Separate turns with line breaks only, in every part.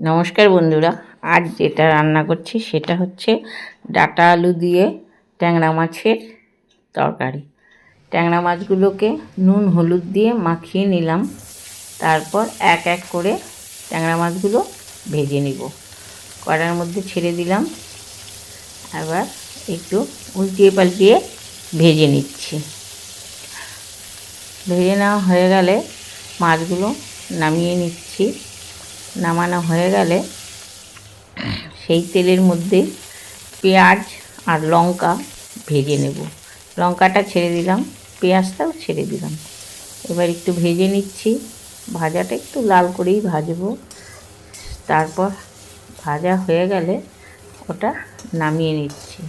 নমস্কার বন্ধুরা, আজ যেটা রান্না করছি সেটা হচ্ছে ডাটা আলু দিয়ে ট্যাংরা মাছের তরকারি। ট্যাংরা মাছগুলোকে নুন, হলুদ দিয়ে মাখিয়ে নিলাম। তারপর এক এক করে ট্যাংরা মাছগুলো ভেজে নিব। কড়ার মধ্যে ছেড়ে দিলাম। আবার একটু উল্টিয়ে পাল্টিয়ে ভেজে নিচ্ছি। ভেজে নেওয়া হয়ে গেলে মাছগুলো নামিয়ে নিচ্ছি। নামানো হয়ে গেলে সেই তেলের মধ্যে পেঁয়াজ আর লঙ্কা ভেজে নেব। লঙ্কাটা ছেড়ে দিলাম, পেঁয়াজটাও ছেড়ে দিলাম। এবার একটু ভেজে নিচ্ছি। ভাজাটা একটু লাল করেই ভাজবো। তারপর ভাজা হয়ে গেলে ওটা নামিয়ে নিচ্ছি।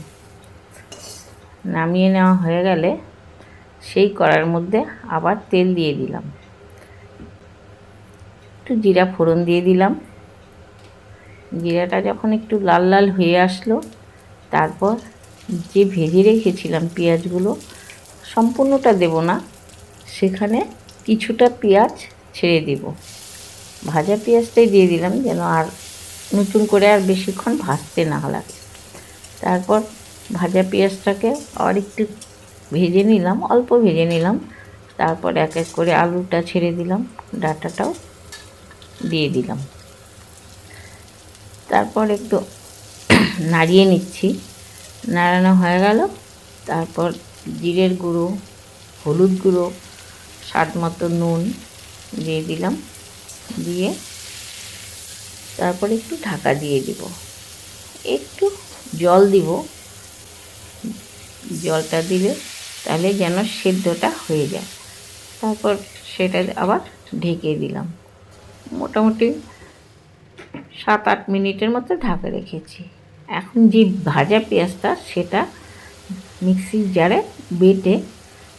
নামিয়ে নেওয়া হয়ে গেলে সেই কড়ার মধ্যে আবার তেল দিয়ে দিলাম। একটু জিরা ফোড়ন দিয়ে দিলাম। জিরাটা যখন একটু লাল লাল হয়ে আসলো, তারপর যে ভেজে রেখেছিলাম পেঁয়াজগুলো, সম্পূর্ণটা দেব না, সেখানে কিছুটা পেঁয়াজ ছেড়ে দেব। ভাজা পেঁয়াজটাই দিয়ে দিলাম যেন আর নতুন করে আর বেশিক্ষণ ভাজতে না লাগে। তারপর ভাজা পেঁয়াজটাকে আর একটু ভেজে নিলাম, অল্প ভেজে নিলাম। তারপর এক এক করে আলুটা ছেড়ে দিলাম, ডাটাটাও। দিয়ে দিলাম। তারপর একটু নাড়িয়ে নিচ্ছি। নাড়ানো হয়ে গেল। তারপর জিরের গুঁড়ো, হলুদ গুঁড়ো, স্বাদ মতো নুন দিয়ে দিলাম। দিয়ে তারপর একটু ঢাকা দিয়ে দিব। একটু জল দিব। জলটা দিলে তাহলে যেন সেদ্ধটা হয়ে যায়। তারপর সেটা আবার ঢেকে দিলাম। মোটামুটি সাত আট মিনিটের মতো ঢাকা রেখেছি। এখন যে ভাজা পেঁয়াজটা সেটা মিক্সির জারে বেটে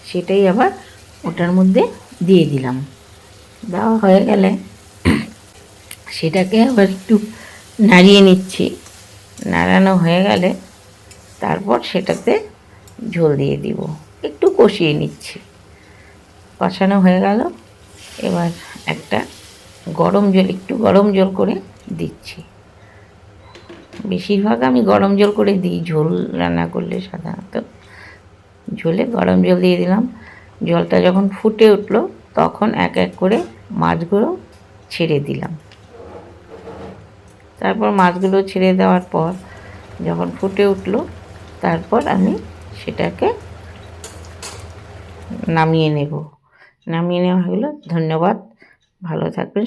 সেটাই আবার ওটার মধ্যে দিয়ে দিলাম। দেওয়া হয়ে গেলে সেটাকে আবার একটু নাড়িয়ে নিচ্ছি। নাড়ানো হয়ে গেলে তারপর সেটাতে ঝোল দিয়ে দিব। একটু কষিয়ে নিচ্ছি। কষানো হয়ে গেল। এবার একটা গরম জল, একটু গরম জল করে দিচ্ছি। বেশিরভাগ আমি গরম জল করে দিই, ঝোল রান্না করলে সাধারণত। ঝোলে গরম জল দিয়ে দিলাম। জলটা যখন ফুটে উঠল, তখন এক এক করে মাছগুলো ছেড়ে দিলাম। তারপর মাছগুলো ছেড়ে দেওয়ার পর যখন ফুটে উঠল, তারপর আমি সেটাকে নামিয়ে নেব। নামিয়ে নেওয়া হলো ধন্যবাদ। ভালো থাকবেন।